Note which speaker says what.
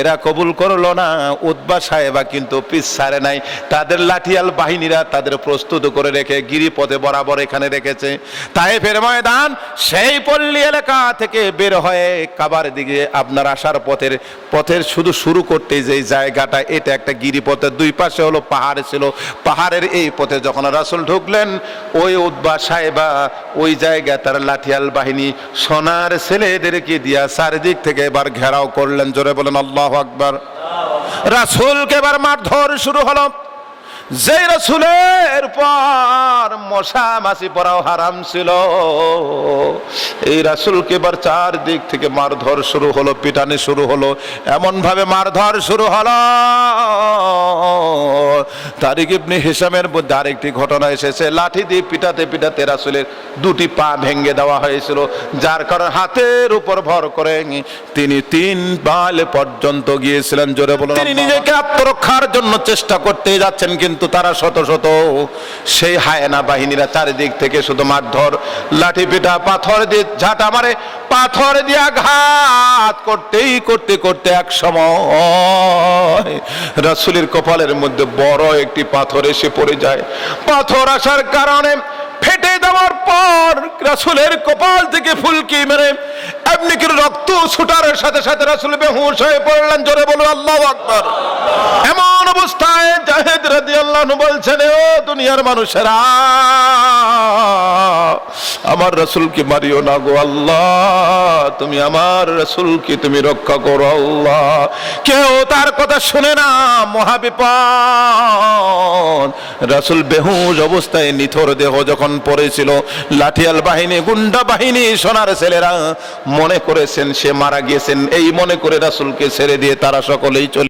Speaker 1: এরা কবুল করল না উদ্বা সাহেবা কিন্তু পিস ছাড়ে নাই। তাদের লাঠিয়াল বাহিনীরা তাদের প্রস্তুত করে রেখে গিরিপথে বরাবর এখানে রেখেছে। তাই ফের ময়দান সেই পল্লী এলাকা থেকে বের হয়ে কাবার দিকে আপনার আসার পথের পথের শুধু শুরু করতে যে জায়গাটা, এটা একটা গিরিপথের দুই পাশে হলো পাহাড় ছিল। পাহাড়ের এই পথে যখন রাসুল ঢুকলেন, ওই উদ্বা সাহেবা ওই জায়গায় তার লাঠিয়াল বাহিনী সোনার ছেলেদেরকে দিয়া চারিদিক থেকে এবার ঘেরাও করলেন। জোরে বলেন, আল্লাহ আকবার। রাসুলকে এবার মারধর শুরু হলো। যেই রসুলের পর মশা মাছি পড়াও হারাম ছিল। এই রাসুলকে এবার চারদিক থেকে মারধর শুরু হলো, পিটানি শুরু হলো। এমন ভাবে মারধর শুরু হলো। তারিক ইবনে হিসামের মধ্যে আরেকটি ঘটনা এসেছে। লাঠি দিয়ে পিটাতে পিটাতে রাসুলের দুটি পা ভেঙে দেওয়া হয়েছিল। যার কারণে হাতের উপর ভর করে তিনি তিন বাল পর্যন্ত গিয়েছিলেন। জোরে বলুন, তিনি নিজেকে আত্মরক্ষার জন্য চেষ্টা করতে যাচ্ছেন, কিন্তু তারা শত শত সেই হায়না বাহিনীরা চারিদিক থেকে শুধু মারধর, লাঠি পিটা, পাথর দিয়ে ঝাঁটা মারে, পাথর দিয়ে আঘাত করতেই করতে করতে এক সময় রাসুলের কপালের মধ্যে বড় একটি পাথর এসে পড়ে যায়। পাথর আসার কারণে ফেটে দেওয়ার পর রাসুলের কপাল থেকে ফুলকি মেরে এমনি করে রক্ত ছুটার সাথে সাথে রাসুল বেহুশ হয়ে পড়লেন। জোরে বলো আল্লাহ আকবার। অবস্থায় জাহেদ রাদি আল্লাহ বলছেন ও দুনিয়ার মানুষেরা, আমার রসুলকে মারিও না গো আল্লাহ। তুমি আমার রসুলকে তুমি রক্ষা করো আল্লাহ। কেউ তার কথা শুনে না, মহাবিপদ। রাসুল বেহুশ অবস্থায় নিথর দেহ যখন পড়েছিল, লাঠিয়াল বাহিনী, গুন্ডা বাহিনী, সোনার ছেলেরা মনে করেছেন, সে মারা গিয়েছেন। এই মনে করে রাসুলকে ছেড়ে দিয়ে তারা সকলেই চলে